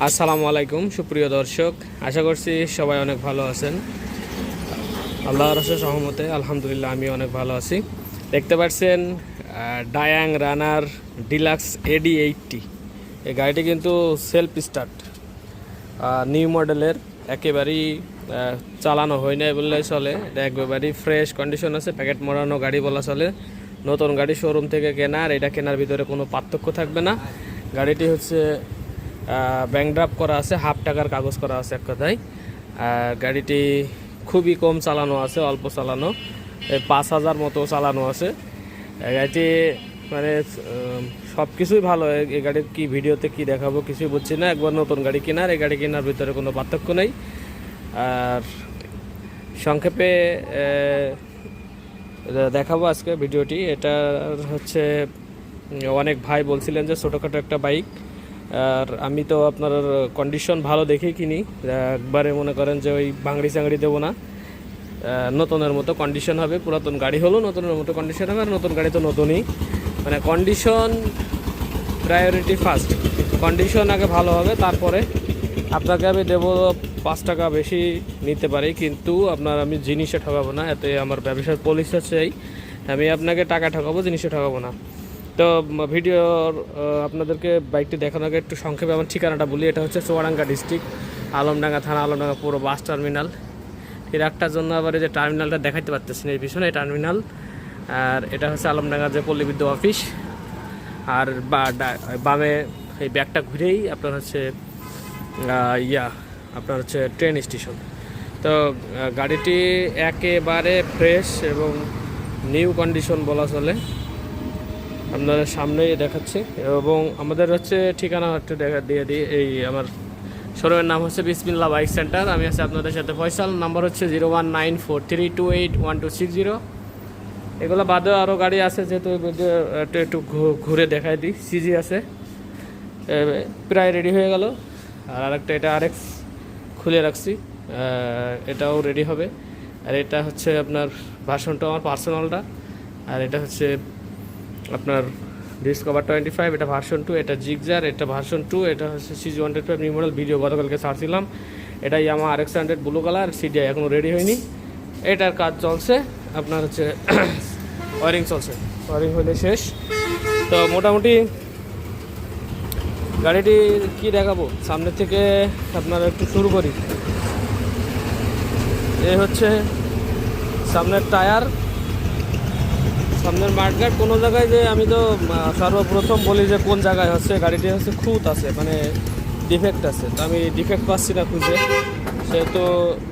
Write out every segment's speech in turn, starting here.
আসসালামু আলাইকুম, সুপ্রিয় দর্শক। আশা করছি সবাই অনেক ভালো আছেন। আল্লাহর রসের সহমতে আলহামদুলিল্লাহ, আমি অনেক ভালো আছি। দেখতে পাচ্ছেন ডায়াং রানার ডিলাক্স এডি এইটটি এই গাড়িটি কিন্তু সেলফ স্টার্ট নিউ মডেলের একেবারেই চালানো হয় নাই বললে চলে। এটা একেবারেই ফ্রেশ কন্ডিশন আছে প্যাকেট মরানো গাড়ি বলা চলে। নতুন গাড়ি শোরুম থেকে কেনার এটা কেনার ভিতরে কোনো পার্থক্য থাকবে না। গাড়িটি হচ্ছে ব্যাংক ড্রাফ করা আছে হাফ টাকার কাগজ করা আছে এক কথায়। আর গাড়িটি খুবই কম চালানো আছে, অল্প চালানো। পাঁচ হাজার মতো চালানো আছে। গাড়িটি মানে সব কিছুই ভালো। এই- গাড়ির কি ভিডিওতে কি দেখাবো কিছুই বুঝছি না। একবার নতুন গাড়ি কেনার, এই গাড়ি কেনার ভিতরে কোনো পার্থক্য নেই। আর সংক্ষেপে দেখাবো আজকে ভিডিওটি। এটা হচ্ছে অনেক ভাই বলছিলেন যে ছোটোখাটো একটা বাইক আর আমি তো আপনার কন্ডিশন ভালো দেখেই কিনি। একবারে মনে করেন যে ওই ভাঙড়ি চাংড়ি দেবো না। নতুনের মতো কন্ডিশন হবে, পুরাতন গাড়ি হলো, নতুনের মতো কন্ডিশন হবে, আর নতুন গাড়ি তো নতুনই। মানে কন্ডিশন প্রায়োরিটি ফার্স্ট কন্ডিশন আগে ভালো হবে, তারপরে আপনাকে আমি দেবো পাঁচ টাকা বেশি নিতে পারি, কিন্তু আপনার আমি জিনিসে ঠকাবো না, এতে আমার ব্যবসার পলিসি আছে এই। আমি আপনাকে টাকা ঠকাবো, জিনিসে ঠকাবো না। তো ভিডিওর আপনাদেরকে বাইকটি দেখানোর আগে একটু সংক্ষেপে আমার ঠিকানাটা বলি। এটা হচ্ছে চুয়াডাঙ্গা ডিস্ট্রিক্ট আলমডাঙ্গা থানা, আলমডাঙ্গা পুরো বাস টার্মিনাল এর একটার জন্য আবার যে টার্মিনালটা দেখাইতে পারতেছি না, এই পিছনে এই টার্মিনাল আর এটা হচ্ছে আলমডাঙ্গার যে পল্লী বিদ্যুৎ অফিস আর বা বামে এই ব্যাগটা ঘুরেই আপনার হচ্ছে ইয়া, আপনার হচ্ছে ট্রেন স্টেশন তো গাড়িটি একেবারে ফ্রেশ এবং নিউ কন্ডিশন বলা চলে। আপনাদের সামনেই দেখাচ্ছি। এবং আমাদের হচ্ছে ঠিকানা একটু দেখা দিয়ে দিই, এই আমার শোরুমের নাম হচ্ছে বিসমিল্লা বাইক সেন্টার। আমি আছি আপনাদের সাথে ফয়সাল, নাম্বার হচ্ছে zero one nine four three two eight one two six zero. এগুলো বাদেও আরও গাড়ি আছে, যেহেতু একটু একটু ঘুরে দেখাই দিই, সিজি আছে। প্রায় রেডি হয়ে গেল। আর আরেকটা, এটা আরেক্স খুলে রাখছি। এটাও রেডি হবে। আর এটা হচ্ছে আপনার ভার্সনটা আমার পার্সোনালটা আর এটা হচ্ছে আপনার ডিসকভার টোয়েন্টি ফাইভ এটা ভার্সন টু এটা জিগজার এটা ভার্সন টু এটা হচ্ছে CG one hundred five new model video গতকালকে ছাড়ছিলাম। এটা Yamaha R X hundred blue colour CDI এখনও রেডি হয়নি। এটার কাজ চলছে, আপনার হচ্ছে ওয়ারিং চলছে। ওয়ারিং হলে শেষ। তো মোটামুটি গাড়িটি কি দেখাবো? সামনে থেকে আপনার একটু শুরু করি। এ হচ্ছে সামনের টায়ার। সামনের মাঠঘাট কোনো জায়গায় যে আমি তো সর্বপ্রথম বলি যে কোন জায়গায় হচ্ছে, গাড়িটি হচ্ছে খুঁত আছে মানে ডিফেক্ট আছে। তো আমি ডিফেক্ট পাচ্ছি না খুঁজে। সেহেতু,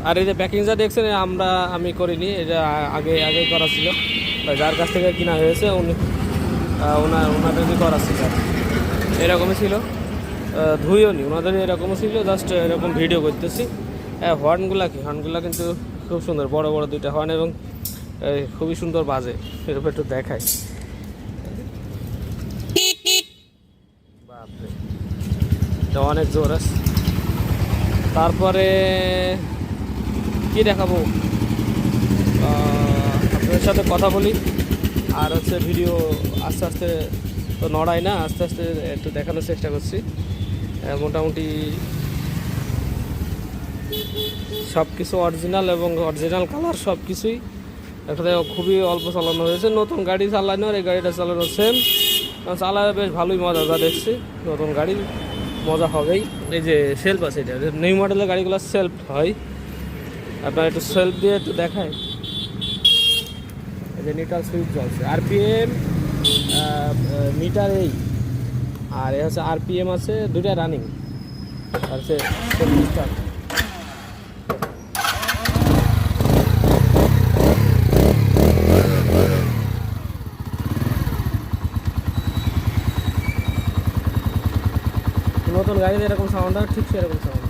আর এই যে প্যাকিং যা দেখছেন আমরা, আমি করিনি এটা আগে আগে করা ছিল। যার কাছ থেকে কিনা হয়েছে, উনি ওনার ওনাদেরই করা ছিল। এরকমই ছিল। ধুইও নি ওনাদের এরকমও ছিল জাস্ট এরকম ভিডিও করতেছি। হ্যাঁ হর্নগুলা কি? হর্নগুলা কিন্তু খুব সুন্দর, বড় বড় দুইটা হর্ন এবং খুবই সুন্দর বাজে, এরকম একটু এটা অনেক জোর আছে। তারপরে কি দেখাবো? আপনাদের সাথে কথা বলি। আর হচ্ছে ভিডিও আস্তে আস্তে তো নড়াই না, আস্তে আস্তে একটু দেখানোর চেষ্টা করছি। মোটামুটি সব কিছু অরিজিনাল এবং অরিজিনাল কালার সব কিছুই একটা খুবই অল্প চালানো হয়েছে। নতুন গাড়ি চালানো আর এই গাড়িটা চালানো সেম চালাবে বেশ ভালোই মজা, যা দেখছি। নতুন গাড়ি, মজা হবেই। এই যে সেলফ আছে এটা। নিউ মডেলের গাড়িগুলো সেলফ হয়। আপনার একটু সেলফ দিয়ে একটু দেখায়। এই যে নিটাল সুইচ চলছে আরপিএম মিটার এই। আর এ হচ্ছে আরপিএম আছে, দুইটা রানিং আর হচ্ছে নতুন গাড়িতে এরকম সাউন্ড হয়, ঠিক সেরকম সাউন্ড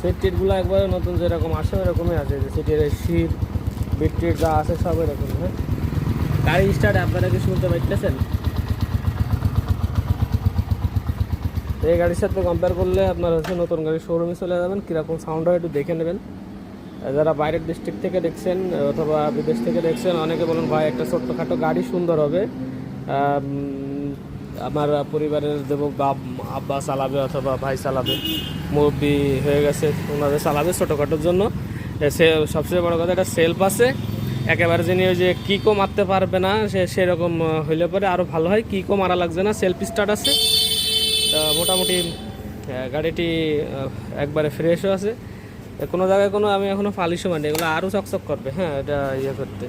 সিট টিটগুলো একবারে নতুন যেরকম আসে, ওরকমই আছে। সিটের সিট বিট যা আছে সব এরকম হ্যাঁ? গাড়ি স্টার্ট আপনারা কি শুনতে পাইতেছেন এই গাড়ির সাথে কম্পেয়ার করলে আপনার হচ্ছে নতুন গাড়ির শোরুমে চলে যাবেন, কীরকম সাউন্ড হয় একটু দেখে নেবেন। যারা বাইরের ডিস্ট্রিক্ট থেকে দেখছেন, অথবা বিদেশ থেকে দেখছেন, অনেকে বলুন, ভাই, একটা ছোট্টখাটো গাড়ি সুন্দর হবে। আমার পরিবারের দেব বাপ, আব্বা চালাবে অথবা ভাই চালাবে, মুরব্বি হয়ে গেছে, ওনাদের চালাবে ছোটোখাটোর জন্য। সে সবচেয়ে বড় কথা, এটা সেলফ আছে। একেবারে যিনি ওই যে কিকো মারতে পারবে না, সে সেরকম হইলে পরে আরও ভালো হয়। কিকো মারা লাগছে না সেলফ স্টার্ট আছে। মোটামুটি গাড়িটি একবারে ফ্রেশও আছে। কোনো জায়গায় কোনো, আমি এখনও পালিশও মানি এগুলো আরও চকচক করবে হ্যাঁ এটা ইয়ে করতে।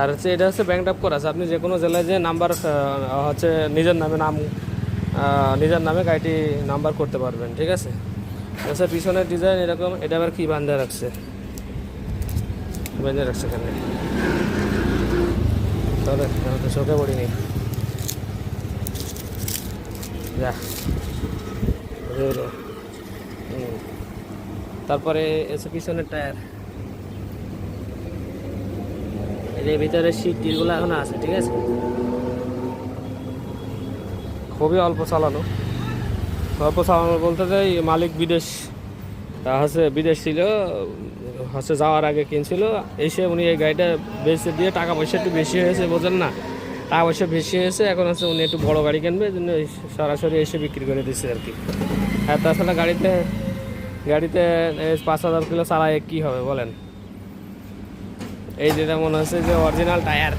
আর হচ্ছে এটা হচ্ছে ব্যাংক আপ করা আছে। আপনি যে কোনো জেলায় যে নাম্বার হচ্ছে নিজের নামে নাম নিজের নামে গাড়িটি নাম্বার করতে পারবেন, ঠিক আছে? আচ্ছা পিছনের ডিজাইন এরকম, এটা আবার কি বান্ধা রাখছে? বেঁধে রাখছে এখানে তাহলে তো চোখে পড়িনি যা। তারপরে এসে পিছনের টায়ার। যে ভিতরে সিট টিরগুলো এখনও আছে, ঠিক আছে? খুবই অল্প চালানো। অল্প চালানো বলতে যাই মালিক বিদেশ, তা হচ্ছে বিদেশ ছিল, হচ্ছে যাওয়ার আগে কিনছিল, এসে উনি এই গাড়িটা বেচে দিয়ে টাকা পয়সা একটু বেশি হয়েছে, বোঝেন না? টাকা পয়সা বেশি হয়েছে, এখন হচ্ছে উনি একটু বড় গাড়ি কিনবে জন্য সরাসরি এসে বিক্রি করে দিচ্ছে আর কি। আর তাছাড়া গাড়িতে গাড়িতে পাঁচ হাজার কিলো চালায় কী হবে বলেন? এই যেটা মনে হচ্ছে যে অরিজিনাল টায়ার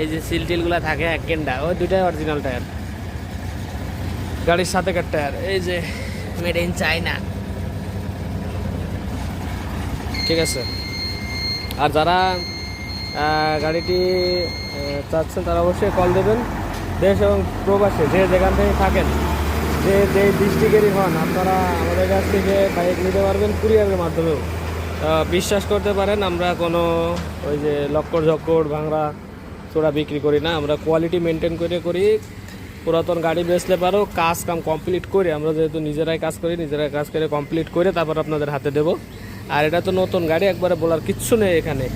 এই যে সিল টিলগুলো থাকে এক কেন্ডা, ওই দুটাই অরিজিনাল টায়ার গাড়ির সাথে কার টায়ার এই যে মেড ইন চায়না ঠিক আছে। আর যারা গাড়িটি চাচ্ছেন তারা অবশ্যই কল দেবেন। দেশ এবং প্রবাসে যে যেখান থেকে থাকেন, যে যে ডিস্ট্রিক্টেরই হন, আপনারা আমাদের কাছ থেকে বাইক নিতে পারবেন কুরিয়ারের মাধ্যমেও। বিশ্বাস করতে পারেন, আমরা কোনো ওই যে লক্কর ঝক্কর ভাঙড়া চোরা বিক্রি করি না, আমরা কোয়ালিটি মেনটেন করে করি। পুরাতন গাড়ি বেচলে পারো, কাজ কাম কমপ্লিট করে, আমরা যেহেতু নিজেরাই কাজ করি, নিজেরাই কাজ করে কমপ্লিট করে তারপর আপনাদের হাতে দেব। আর এটা তো নতুন গাড়ি, একবারে বলার কিচ্ছু নেই এখানে।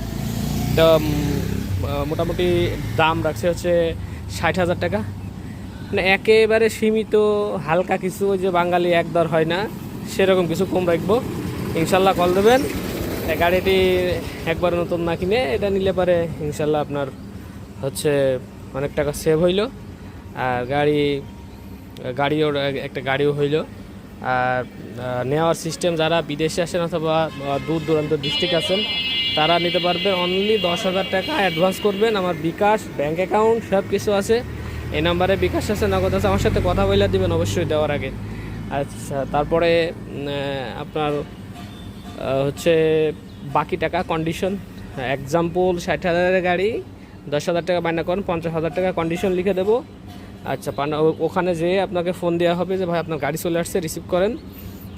তো মোটামুটি দাম রাখছে হচ্ছে ষাট হাজার টাকা। মানে একেবারে সীমিত, হালকা কিছু ওই যে বাঙালি একদর হয় না, সেরকম কিছু কম রাখব। ইনশাল্লাহ কল দেবেন। গাড়িটি একবার নতুন না কিনে এটা নিলে পারে ইনশাল্লাহ আপনার হচ্ছে অনেক টাকা সেভ হইল। আর গাড়ি, গাড়িও একটা গাড়িও হইল। আর নেওয়ার সিস্টেম যারা বিদেশে আসেন অথবা দূর দূরান্ত ডিস্ট্রিক্ট আছেন, তারা নিতে পারবে অনলি দশ হাজার টাকা অ্যাডভান্স করবেন। আমার বিকাশ ব্যাঙ্ক অ্যাকাউন্ট সব কিছু আছে। এই নাম্বারে বিকাশ আছে, নগদ আছে। আমার সাথে কথা বলে দিবেন অবশ্যই দেওয়ার আগে। আচ্ছা তারপরে আপনার হচ্ছে বাকি টাকা কন্ডিশন এক্সাম্পল ষাট হাজারের গাড়ি, দশ হাজার টাকা বায়না করেন, পঞ্চাশ হাজার টাকা কন্ডিশন লিখে দেবো। আচ্ছা পানা ওখানে যেয়ে আপনাকে ফোন দেওয়া হবে যে, ভাই, আপনার গাড়ি চলে আসছে রিসিভ করেন।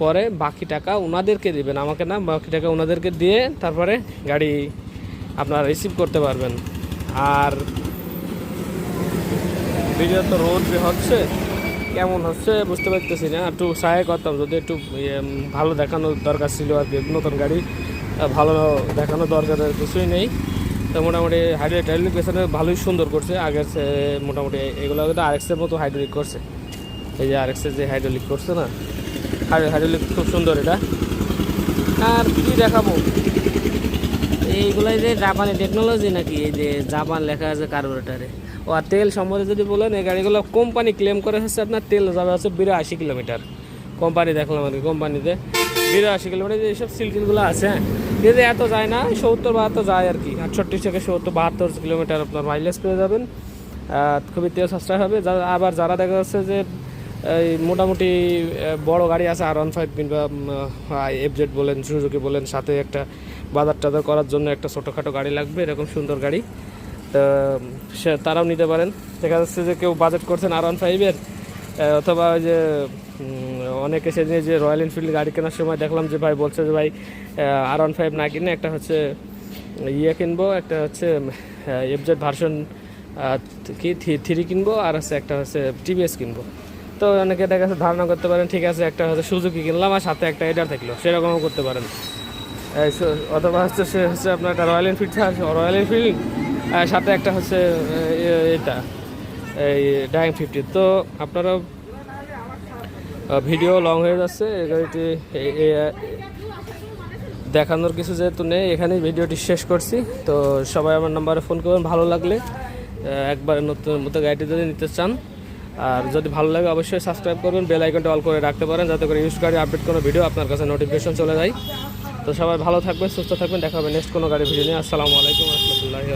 পরে বাকি টাকা ওনাদেরকে দেবেন, আমাকে না, বাকি টাকা ওনাদেরকে দিয়ে তারপরে গাড়ি আপনারা রিসিভ করতে পারবেন। আর ভিডিও তো রোদ হচ্ছে। কেমন হচ্ছে বুঝতে পারতেছি না। একটু সাহায্য করতাম যদি একটু ইয়ে, ভালো দেখানোর দরকার ছিল আর কি নতুন গাড়ি ভালো দেখানোর দরকার কিছুই নেই। তো মোটামুটি হাইড্রোলিক টাইড্রোলিক পেছনে ভালোই সুন্দর করছে আগের মোটামুটি এগুলো কিন্তু আরেক্সের মতো হাইড্রোলিক করছে। এই যে আরেক্সের যে হাইড্রোলিক করছে না হাইড্রোলিক খুব সুন্দর এটা। আর কি দেখাবো? এইগুলাই যে জাপানি টেকনোলজি নাকি এই যে জাপান লেখা আছে কার্বোরেটারে ও, আর তেল সম্বন্ধে যদি বলেন, এই গাড়িগুলো কোম্পানি ক্লেম করে হচ্ছে আপনার তেল যাবে হচ্ছে বিরাশি কিলোমিটার। কোম্পানি দেখলাম আর কি কোম্পানিতে বিরাশি কিলোমিটার যে এইসব সিলটিলগুলো আছে হ্যাঁ যদি এত যায় না, সত্তর, বাহাত্তর যায় আর কি। আটষট্টি থেকে সত্তর, বাহাত্তর কিলোমিটার আপনার মাইলেজ পেয়ে যাবেন। খুবই তেল সাশ্রয় হবে। আবার যারা দেখা যাচ্ছে যে, এই মোটামুটি বড় গাড়ি আছে আর ওয়ান ফাইভ কিংবা এফজেড বলেন সুজুকি বলেন, সাথে একটা বাজার টাজার করার জন্য একটা ছোটোখাটো গাড়ি লাগবে, এরকম সুন্দর গাড়ি। সে তারাও নিতে পারেন। দেখা যাচ্ছে যে কেউ বাজেট করছেন আর ওয়ান ফাইভের অথবা ওই যে অনেকে সেদিন যে রয়্যাল এনফিল্ড গাড়ি কেনার সময় দেখলাম যে ভাই বলছে যে ভাই আর ওয়ান ফাইভ না কিনে একটা হচ্ছে ইয়ে কিনবো, একটা হচ্ছে এফজেড ভার্সন কি, থ্রি কিনবো, আর হচ্ছে একটা হচ্ছে টিভিএস কিনবো। তো অনেকে দেখা যাচ্ছে ধারণা করতে পারেন, ঠিক আছে, একটা হচ্ছে সুজুকি কিনলাম আর সাথে একটা এডার থাকল, সেরকমও করতে পারেন। অথবা হচ্ছে সে হচ্ছে আপনার একটা রয়্যাল এনফিল্ড রয়্যাল এনফিল্ড সাথে একটা হচ্ছে এটা, এই ডাইং ফিফটি তো আপনারা ভিডিও লং হয়ে যাচ্ছে গাড়িটি দেখানোর কিছু যেহেতু নেই, এখানেই ভিডিওটি শেষ করছি। তো সবাই আমার নাম্বারে ফোন করবেন, ভালো লাগলে একবার নতুন মতো গাড়িটি যদি নিতে চান। আর যদি ভালো লাগে, অবশ্যই সাবস্ক্রাইব করবেন বেল আইকনটা অল করে রাখতে পারেন, যাতে করে ইউজ গাড়ি আপডেট কোনো ভিডিও আপনার কাছে নোটিফিকেশন চলে যায়। তো সবাই ভালো থাকবেন, সুস্থ থাকবেন, দেখা হবে নেক্সট কোনো গাড়ি ভিডিও নিয়ে। আসসালামু আলাইকুম, রহমতুল্লাহি